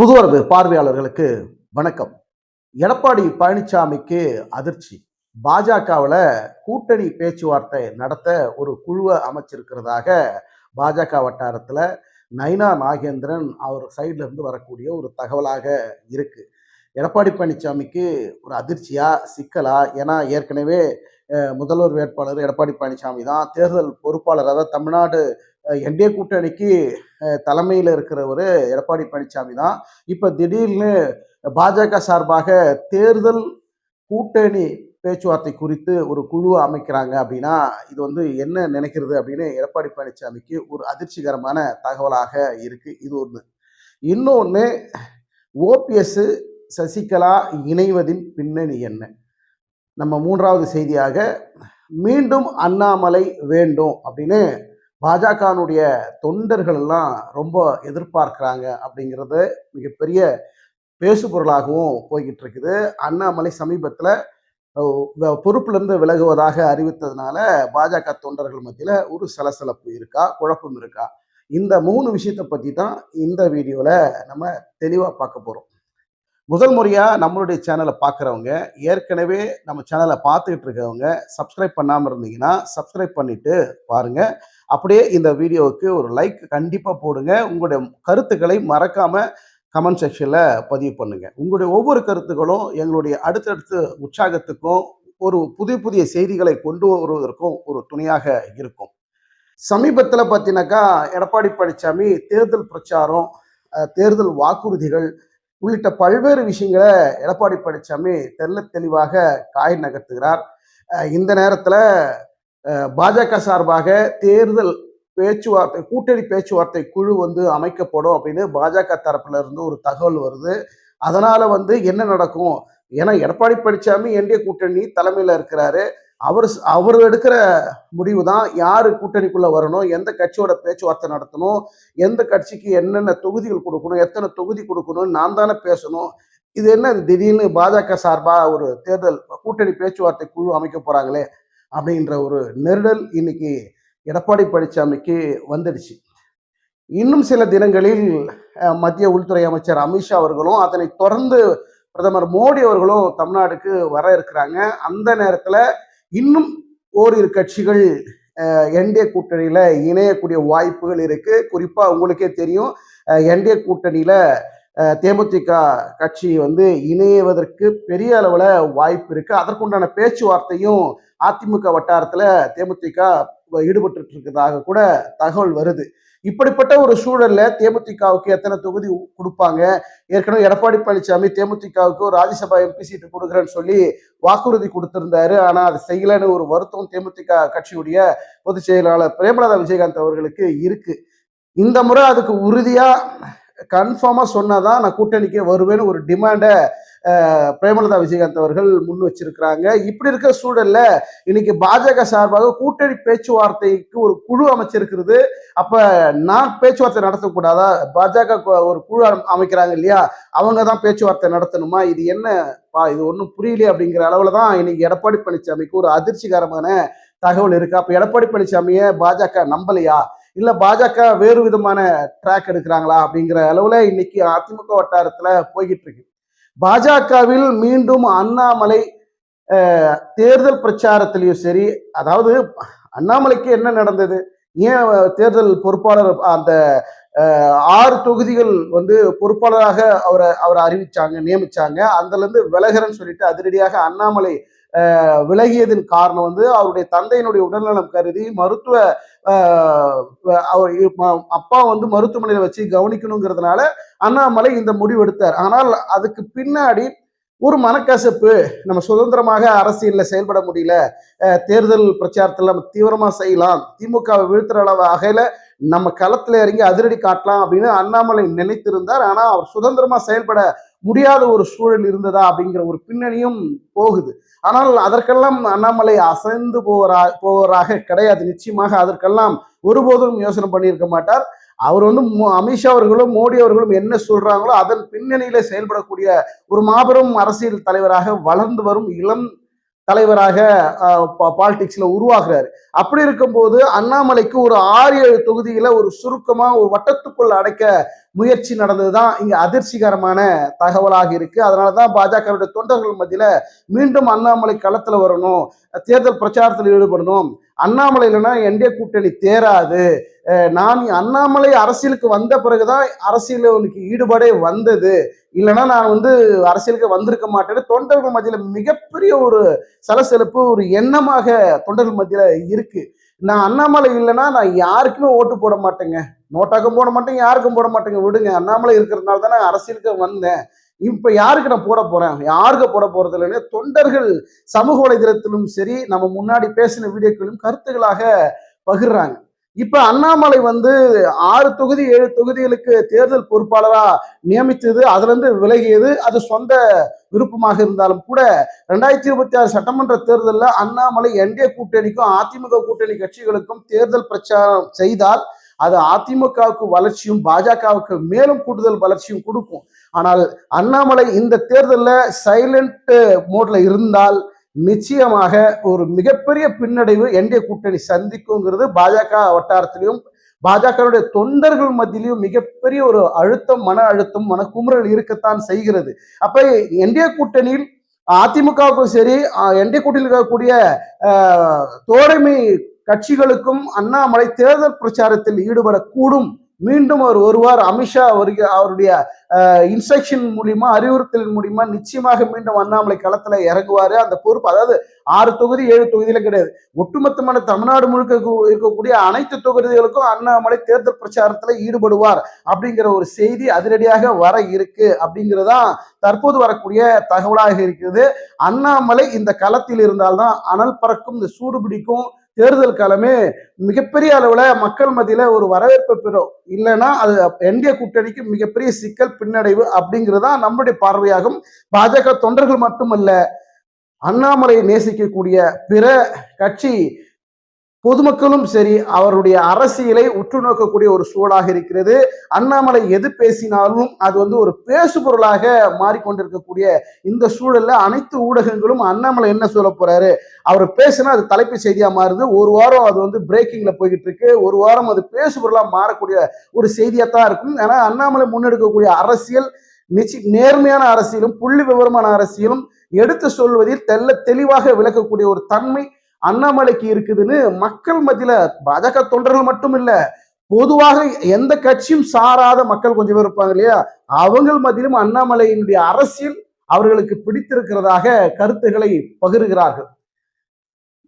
புதுவரவு பார்வையாளர்களுக்கு வணக்கம். எடப்பாடி பழனிசாமிக்கு அதிர்ச்சி. பாஜகவில் கூட்டணி பேச்சுவார்த்தை நடத்த ஒரு குழுவை அமைச்சிருக்கிறதாக பாஜக வட்டாரத்தில் நைனா நாகேந்திரன் அவர் சைட்லேருந்து வரக்கூடிய ஒரு தகவலாக இருக்குது எடப்பாடி பழனிசாமிக்கு ஒரு அதிர்ச்சியா சிக்கலா? ஏன்னா ஏற்கனவே முதல்வர் வேட்பாளர் எடப்பாடி பழனிசாமி தான் தேர்தல் பொறுப்பாளர். அதாவது தமிழ்நாடு என்டிஏ கூட்டணிக்கு தலைமையில் இருக்கிறவர் எடப்பாடி பழனிசாமி தான். இப்போ திடீர்னு பாஜக சார்பாக தேர்தல் கூட்டணி பேச்சுவார்த்தை குறித்து ஒரு குழு அமைக்கிறாங்க அப்படின்னா இது வந்து என்ன நினைக்கிறது அப்படின்னு எடப்பாடி பழனிசாமிக்கு ஒரு அதிர்ச்சிகரமான தகவலாக இருக்குது இது ஒன்று இன்னொன்று ஓபிஎஸ் சசிகலா இணைவதின் பின்னணி என்ன? நம்ம மூன்றாவது செய்தியாக மீண்டும் அண்ணாமலை வேண்டும் அப்படின்னு பாஜகனுடைய தொண்டர்கள் எல்லாம் ரொம்ப எதிர்பார்க்கிறாங்க அப்படிங்கிறது மிகப்பெரிய பேசுபொருளாகவும் போய்கிட்டு இருக்குது அண்ணாமலை சமீபத்தில் பொறுப்பிலிருந்து விலகுவதாக அறிவித்ததுனால பாஜக தொண்டர்கள் மத்தியில் ஒரு சலசலப்பு இருக்கா குழப்பம் இருக்கா? இந்த மூணு விஷயத்தை பற்றி தான் இந்த வீடியோவில் நம்ம தெளிவாக பார்க்க போகிறோம் முதல் முறையாக நம்மளுடைய சேனலை பார்க்குறவங்க ஏற்கனவே நம்ம சேனலை பார்த்துக்கிட்டு இருக்கவங்க சப்ஸ்கிரைப் பண்ணாமல் இருந்தீங்கன்னா சப்ஸ்கிரைப் பண்ணிட்டு பாருங்கள் அப்படியே இந்த வீடியோவுக்கு ஒரு லைக் கண்டிப்பாக போடுங்க. உங்களுடைய கருத்துக்களை மறக்காமல் கமெண்ட் செக்ஷனில் பதிவு பண்ணுங்கள் உங்களுடைய ஒவ்வொரு கருத்துக்களும் எங்களுடைய அடுத்தடுத்த உற்சாகத்துக்கும் ஒரு புதிய புதிய செய்திகளை கொண்டு வருவதற்கும் ஒரு துணையாக இருக்கும். சமீபத்தில் பார்த்தீங்கன்னாக்கா எடப்பாடி பழனிசாமி தேர்தல் பிரச்சாரம் தேர்தல் வாக்குறுதிகள் உள்ளிட்ட பல்வேறு விஷயங்களை எடப்பாடி பழனிசாமி தெல்ல தெளிவாக காய் நகர்த்துகிறார். இந்த நேரத்தில் பாஜக சார்பாக தேர்தல் பேச்சுவார்த்தை கூட்டணி பேச்சுவார்த்தை குழு வந்து அமைக்கப்படும் அப்படின்னு பாஜக தரப்புல இருந்து ஒரு தகவல் வருது. அதனால வந்து என்ன நடக்கும்? ஏன்னா எடப்பாடி பழனிசாமி என்டிஏ கூட்டணி தலைமையில் இருக்கிறாரு. அவர் அவர் எடுக்கிற முடிவு தான் யார் கூட்டணிக்குள்ளே வரணும் எந்த கட்சியோட பேச்சுவார்த்தை நடத்தணும் எந்த கட்சிக்கு என்னென்ன தொகுதிகள் கொடுக்கணும் எத்தனை தொகுதி கொடுக்கணும் நான் தானே பேசணும். இது என்ன திடீர்னு பாஜக சார்பாக ஒரு தேர்தல் கூட்டணி பேச்சுவார்த்தை குழு அமைக்க போகிறாங்களே அப்படின்ற ஒரு நெருடல் இன்னைக்கு எடப்பாடி பழனிசாமிக்கு வந்துடுச்சு. இன்னும் சில தினங்களில் மத்திய உள்துறை அமைச்சர் அமித்ஷா அவர்களும் அதனை தொடர்ந்து பிரதமர் மோடி அவர்களும் தமிழ்நாடுக்கு வர இருக்கிறாங்க. அந்த நேரத்தில் இன்னும் ஓரிரு கட்சிகள் என்டிஏ கூட்டணியில் இணையக்கூடிய வாய்ப்புகள் இருக்கு. குறிப்பா உங்களுக்கே தெரியும் என்டிஏ கூட்டணியில் தேமுதிக கட்சி வந்து இணையவதற்கு பெரிய அளவில் வாய்ப்பு இருக்கு. அதற்குண்டான பேச்சுவார்த்தையும் அதிமுக வட்டாரத்தில் தேமுதிக ஈடுபட்டு இருக்கிறதாக கூட தகவல் வருது. இப்படிப்பட்ட ஒரு சூழல்ல தேமுதிகவுக்கு எத்தனை தொகுதி கொடுப்பாங்க? ஏற்கனவே எடப்பாடி பழனிசாமி தேமுதிகவுக்கு ராஜ்யசபா எம்பி சீட்டு கொடுக்குறேன்னு சொல்லி வாக்குறுதி கொடுத்திருந்தாரு. ஆனா அது செய்யலைன்னு ஒரு வருத்தம் தேமுதிக கட்சியுடைய பொதுச் செயலாளர் பிரேமலதா விஜயகாந்த் அவர்களுக்கு இருக்கு. இந்த முறை அதுக்கு உறுதியா கன்ஃபார்மா சொன்னாதான் நான் கூட்டணிக்கு வருவேன்னு ஒரு டிமாண்டை பிரேமலதா விஜயகாந்த் அவர்கள் முன் வச்சிருக்கிறாங்க. இப்படி இருக்கிற சூழல்ல இன்னைக்கு பாஜக சார்பாக கூட்டணி பேச்சுவார்த்தைக்கு ஒரு குழு அமைச்சிருக்கிறது. அப்ப நான் பேச்சுவார்த்தை நடத்தக்கூடாதா? பாஜக ஒரு குழு அமைக்கிறாங்க இல்லையா? அவங்க தான் பேச்சுவார்த்தை நடத்தணுமா? இது என்ன பா இது ஒன்றும் புரியலையே அப்படிங்கிற அளவுல தான் இன்னைக்கு எடப்பாடி பழனிசாமிக்கு ஒரு அதிர்ச்சிகரமான தகவல் இருக்கு. அப்ப எடப்பாடி பழனிசாமியை பாஜக நம்பலையா? இல்ல பாஜக வேறு விதமான ட்ராக் எடுக்கிறாங்களா? அப்படிங்கிற அளவுல இன்னைக்கு அதிமுக வட்டாரத்துல போய்கிட்டு இருக்கு. பாஜகவில் மீண்டும் அண்ணாமலை தேர்தல் பிரச்சாரத்திலையும் சரி அதாவது அண்ணாமலைக்கு என்ன நடந்தது? ஏன் தேர்தல் பொறுப்பாளர் அந்த ஆறு தொகுதிகள் வந்து பொறுப்பாளராக அவரை அவரை அறிவிச்சாங்க நியமிச்சாங்க. அதுல இருந்து விலகிறன்னு சொல்லிட்டு அதிரடியாக அண்ணாமலை விலகியதன் காரணம் வந்து அவருடைய தந்தையினுடைய உடல்நலம் கருதி மருத்துவ அப்பா வந்து மருத்துவமனையில் வச்சு கவனிக்கணுங்கிறதுனால அண்ணாமலை இந்த முடிவு எடுத்தார். ஆனால் அதுக்கு பின்னாடி ஒரு மனக்கசப்பு நம்ம சுதந்திரமாக அரசியலில் செயல்பட முடியல தேர்தல் பிரச்சாரத்தில் நம்ம தீவிரமாக செய்யலாம் திமுகவை வீழ்த்துற அளவு வகையில் நம்ம களத்துல இறங்கி அதிரடி காட்டலாம் அப்படின்னு அண்ணாமலை நினைத்திருந்தார். ஆனா அவர் சுதந்திரமா செயல்பட முடியாத ஒரு சூழல் இருந்ததா அப்படிங்கிற ஒரு பின்னணியும் போகுது. ஆனால் அதற்கெல்லாம் அண்ணாமலை அசைந்து போவரா போவராக கிடையாது. நிச்சயமாக அதற்கெல்லாம் ஒருபோதும் யோசனை பண்ணியிருக்க மாட்டார். அவர் வந்து மோ- அமித்ஷா அவர்களும் மோடி அவர்களும் என்ன சொல்றாங்களோ அதன் பின்னணியில செயல்படக்கூடிய ஒரு மாபெரும் அரசியல் தலைவராக வளர்ந்து வரும் இளம் தலைவராக பாலிடிக்ஸ்ல உருவாகிறாரு. அப்படி இருக்கும்போது அண்ணாமலைக்கு ஒரு ஆறு ஏழு தொகுதிகளை ஒரு சுருக்கமா ஒரு வட்டத்துக்குள்ள அடைக்க முயற்சி நடந்ததுதான் இங்க அதிர்ச்சிகரமான தகவலாக இருக்கு. அதனாலதான் பாஜகவுடைய தொண்டர்கள் மத்தியில மீண்டும் அண்ணாமலை களத்துல வரணும். தேர்தல் பிரச்சாரத்தில் ஈடுபடணும். அண்ணாமலை இல்லைன்னா என்டிஏ கூட்டணி தேராது. நான் அண்ணாமலை அரசியலுக்கு வந்த பிறகுதான் உனக்கு ஈடுபாடே வந்தது. இல்லைன்னா நான் வந்து அரசியலுக்கு வந்திருக்க மாட்டேன்னு தொண்டர்கள் மத்தியில மிகப்பெரிய ஒரு சலசலப்பு ஒரு எண்ணமாக தொண்டர்கள் மத்தியில இருக்கு. நான் அண்ணாமலை இல்லைன்னா நான் யாருக்குமே ஓட்டு போட மாட்டேங்க. நோட்டாக்கும் போட மாட்டேங்க யாருக்கும் போட மாட்டேங்க விடுங்க. அண்ணாமலை இருக்கிறதுனால தானே அரசியலுக்கு வந்தேன். இப்போ யாருக்கு நான் போட போறேன்? யாருக்கு போட போறது இல்லைன்னு தொண்டர்கள் சமூக வலைதளத்திலும் சரி நம்ம முன்னாடி பேசின வீடியோக்களிலும் கருத்துக்களாக பகிர்றாங்க. இப்ப அண்ணாமலை வந்து ஆறு தொகுதி ஏழு தொகுதிகளுக்கு தேர்தல் பொறுப்பாளரா நியமித்தது அதுல இருந்து விலகியது அது சொந்த விருப்பமாக இருந்தாலும் கூட ரெண்டாயிரத்தி இருபத்தி ஆறு சட்டமன்ற தேர்தலில் அண்ணாமலை என்டிஏ கூட்டணிக்கும் அதிமுக கூட்டணி கட்சிகளுக்கும் தேர்தல் பிரச்சாரம் செய்தால் அது அதிமுகவுக்கு வளர்ச்சியும் பாஜகவுக்கு மேலும் கூடுதல் வளர்ச்சியும் கொடுக்கும். ஆனால் அண்ணாமலை இந்த தேர்தலில் சைலண்ட் மோட்ல இருந்தால் நிச்சயமாக ஒரு மிகப்பெரிய பின்னடைவு என்டிஏ கூட்டணி சந்திக்குங்கிறது பாஜக வட்டாரத்திலையும் பாஜகவுடைய தொண்டர்கள் மத்தியிலையும் மிகப்பெரிய ஒரு அழுத்தம் மன அழுத்தம் மனக்குமுறல் இருக்கத்தான் செய்கிறது. அப்ப என்டிஏ கூட்டணியில் அதிமுகவுக்கும் சரி என்டிஏ கூட்டணியில் இருக்கக்கூடிய தோழமை கட்சிகளுக்கும் அண்ணாமலை தேர்தல் பிரச்சாரத்தில் ஈடுபடக்கூடும். மீண்டும் அவர் வருவார். அமித்ஷா அவருக்கு அவருடைய இன்ஸ்ட்ரக்ஷன் மூலியமா அறிவுறுத்தலின் மூலியமா நிச்சயமாக மீண்டும் அண்ணாமலை களத்துல இறங்குவாரு. அந்த பொறுப்பு அதாவது ஆறு தொகுதி ஏழு தொகுதியில கிடையாது. ஒட்டுமொத்தமான தமிழ்நாடு முழுக்க இருக்கக்கூடிய அனைத்து தொகுதிகளுக்கும் அண்ணாமலை தேர்தல் பிரச்சாரத்துல ஈடுபடுவார் அப்படிங்கிற ஒரு செய்தி அதிரடியாக வர இருக்கு அப்படிங்கிறதான் தற்போது வரக்கூடிய தகவலாக இருக்கிறது. அண்ணாமலை இந்த களத்தில் இருந்தால்தான் அனல் பறக்கும் இந்த சூடு பிடிக்கும் தேர்தல் காலமே மிகப்பெரிய அளவுல மக்கள் மத்தியில ஒரு வரவேற்பை பெறும். இல்லைன்னா அது என்டிஏ கூட்டணிக்கு மிகப்பெரிய சிக்கல் பின்னடைவு அப்படிங்கிறது தான் நம்முடைய பார்வையாகும். பாஜக தொண்டர்கள் மட்டுமல்ல அண்ணாமலையை நேசிக்கக்கூடிய பிற கட்சி பொதுமக்களும் சரி அவருடைய அரசியலை உற்று நோக்கக்கூடிய ஒரு சூழலாக இருக்கிறது. அண்ணாமலை எது பேசினாலும் அது வந்து ஒரு பேசுபொருளாக மாறிக்கொண்டிருக்கக்கூடிய இந்த சூழல்ல அனைத்து ஊடகங்களும் அண்ணாமலை என்ன சொல்ல போறாரு? அவர் பேசினா அது தலைப்பு செய்தியா மாறுது. ஒரு வாரம் அது வந்து பிரேக்கிங்ல போய்கிட்டு இருக்கு ஒரு வாரம் அது பேசுபொருளா மாறக்கூடிய ஒரு செய்தியா தான் இருக்கும். ஏன்னா அண்ணாமலை முன்னெடுக்கக்கூடிய அரசியல் நிச்சி நேர்மையான அரசியலும் புள்ளி விவரமான அரசியலும் எடுத்து சொல்வதில் தெல்ல தெளிவாக விளக்கக்கூடிய ஒரு தன்மை அண்ணாமலைக்கு இருக்குதுன்னு மக்கள் மத்தியில பாஜக தொண்டர்கள் மட்டும் இல்ல பொதுவாக எந்த கட்சியும் சாராத மக்கள் கொஞ்சம் பேர் இருப்பாங்க இல்லையா? அவங்க மத்தியிலும் அண்ணாமலையினுடைய அரசியல் அவர்களுக்கு பிடித்திருக்கிறதாக கருத்துக்களை பகிர்கிறார்கள்.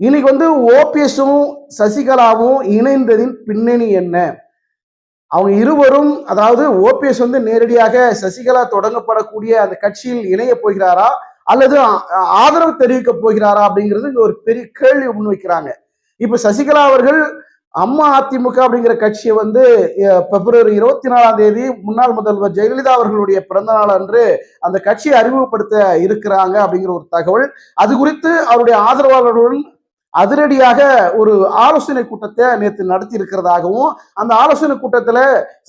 இன்னைக்கு வந்து ஓபிஎஸும் சசிகலாவும் இணைந்ததின் பின்னணி என்ன? அவங்க இருவரும் அதாவது ஓபிஎஸ் வந்து நேரடியாக சசிகலா தொடங்கப்படக்கூடிய அந்த கட்சியில் இணைய போகிறாரா? அல்லது ஆதரவு தெரிவிக்க போகிறாரா அப்படிங்கிறது இங்க ஒரு பெரிய கேள்வி முன்வைக்கிறாங்க இப்ப சசிகலா அவர்கள் அம்மா அதிமுக அப்படிங்கிற கட்சியை வந்து பிப்ரவரி இருபத்தி நாலாம் தேதி முன்னாள் முதல்வர் ஜெயலலிதா அவர்களுடைய பிறந்த நாள் அன்று அந்த கட்சியை அறிமுகப்படுத்த இருக்கிறாங்க அப்படிங்கிற ஒரு தகவல். அது குறித்து அவருடைய ஆதரவாளர்களுடன் அதிரடியாக ஒரு ஆலோசனை கூட்டத்தை நேற்று நடத்தி இருக்கிறதாகவும் அந்த ஆலோசனை கூட்டத்துல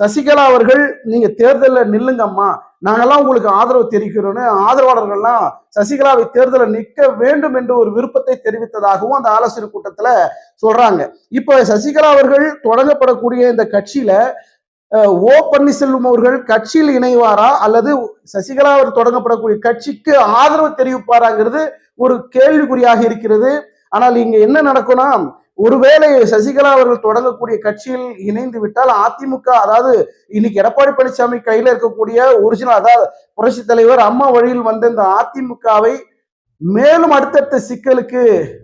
சசிகலா அவர்கள் நீங்க தேர்தலில் நில்லுங்கம்மா. நாங்கெல்லாம் உங்களுக்கு ஆதரவு தெரிவிக்கிறோம்னு ஆதரவாளர்கள்லாம் சசிகலாவை தேர்தலில் நிற்க வேண்டும் என்று ஒரு விருப்பத்தை தெரிவித்ததாகவும் அந்த ஆலோசனை கூட்டத்துல சொல்றாங்க. இப்போ சசிகலா அவர்கள் தொடங்கப்படக்கூடிய இந்த கட்சியில ஓ பன்னீர்செல்வம் அவர்கள் கட்சியில் இணைவாரா? அல்லது சசிகலா அவர் தொடங்கப்படக்கூடிய கட்சிக்கு ஆதரவு தெரிவிப்பாராங்கிறது ஒரு கேள்விக்குறியாக இருக்கிறது. ஆனால் இங்க என்ன நடக்கும்னா ஒருவேளை சசிகலா அவர்கள் தொடங்கக்கூடிய கட்சியில் இணைந்து விட்டால் அதிமுக அதாவது இன்னைக்கு எடப்பாடி பழனிசாமி கையில இருக்கக்கூடிய ஒரிஜினல் அதாவது புரட்சி தலைவர் அம்மா வழியில் வந்த இந்த அதிமுகவை மேலும் அடுத்தடுத்த சிக்கலுக்கு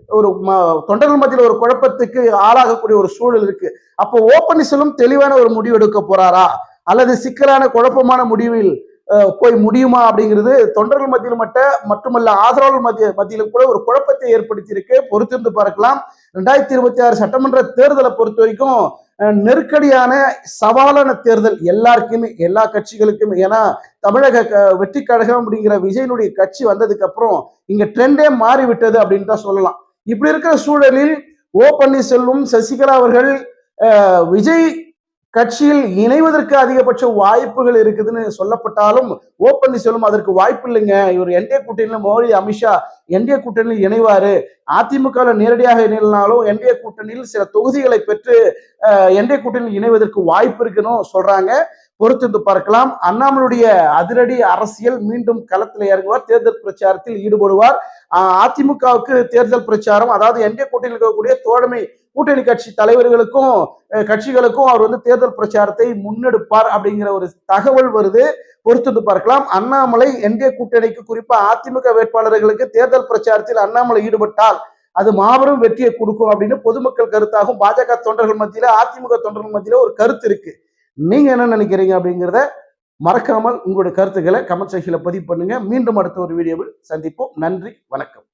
ஒரு ம- தொண்டர்கள் மத்தியில் ஒரு குழப்பத்துக்கு ஆளாகக்கூடிய ஒரு சூழல் இருக்கு. அப்போ ஓ பன்னீர்செல்வம் தெளிவான ஒரு முடிவு எடுக்க போறாரா? அல்லது சிக்கலான குழப்பமான முடிவில் போய் முடியுமா அப்படிங்கிறது தொண்டர்கள் மத்தியில் மட்டும் மட்டுமல்ல ஆதரவாளர் மத்திய மத்தியிலும் கூட ஒரு குழப்பத்தை ஏற்படுத்தி இருக்கு பொறுத்திருந்து பார்க்கலாம். ரெண்டாயிரத்தி இருபத்தி ஆறு சட்டமன்ற தேர்தலை பொறுத்த வரைக்கும் நெருக்கடியான சவாலான தேர்தல் எல்லாருக்குமே எல்லா கட்சிகளுக்கும். ஏன்னா தமிழக க- வெற்றி கழகம் அப்படிங்கிற விஜயனுடைய கட்சி வந்ததுக்கு அப்புறம் இங்க ட்ரெண்டே மாறிவிட்டது அப்படின்னு தான் சொல்லலாம். இப்படி இருக்கிற சூழலில் ஓ பன்னீர்செல்வம் சசிகலா அவர்கள் விஜய் கட்சியில் இணைவதற்கு அதிகபட்ச வாய்ப்புகள் இருக்குதுன்னு சொல்லப்பட்டாலும் ஓ பன்னீர்செல்வம் அதற்கு வாய்ப்பு இல்லைங்க. இவர் என்டிஏ கூட்டணியில மோடி அமித்ஷா என்டிஏ கூட்டணியில் இணைவாரு. அதிமுகவில் நேரடியாக இணைனாலும் என்டிஏ கூட்டணியில் சில தொகுதிகளை பெற்று என்டிஏ கூட்டணியில் இணைவதற்கு வாய்ப்பு இருக்குன்னு சொல்றாங்க. பொறுத்திருந்து பார்க்கலாம். அண்ணாமலுடைய அதிரடி அரசியல் மீண்டும் களத்தில் இறங்குவார். தேர்தல் பிரச்சாரத்தில் ஈடுபடுவார். அதிமுகவுக்கு தேர்தல் பிரச்சாரம் அதாவது என்டிஏ கூட்டணியில் இருக்கக்கூடிய தோழமை கூட்டணி கட்சி தலைவர்களுக்கும் கட்சிகளுக்கும் அவர் வந்து தேர்தல் பிரச்சாரத்தை முன்னெடுப்பார் அப்படிங்கிற ஒரு தகவல் வருது. பொறுத்திருந்து பார்க்கலாம். அண்ணாமலை என்டிஏ கூட்டணிக்கு குறிப்பா அதிமுக வேட்பாளர்களுக்கு தேர்தல் பிரச்சாரத்தில் அண்ணாமலை ஈடுபட்டால் அது மாபெரும் வெற்றியை கொடுக்கும் அப்படின்னு பொதுமக்கள் கருத்தாகும். பாஜக தொண்டர்கள் மத்தியில அதிமுக தொண்டர்கள் மத்தியில ஒரு கருத்து இருக்கு. நீங்க என்ன நினைக்கிறீங்க அப்படிங்கிறத மறக்காமல் உங்களுடைய கருத்துக்களை கமெண்ட் செக்ஷனில் பதிவு பண்ணுங்க. மீண்டும் அடுத்த ஒரு வீடியோவில் சந்திப்போம். நன்றி வணக்கம்.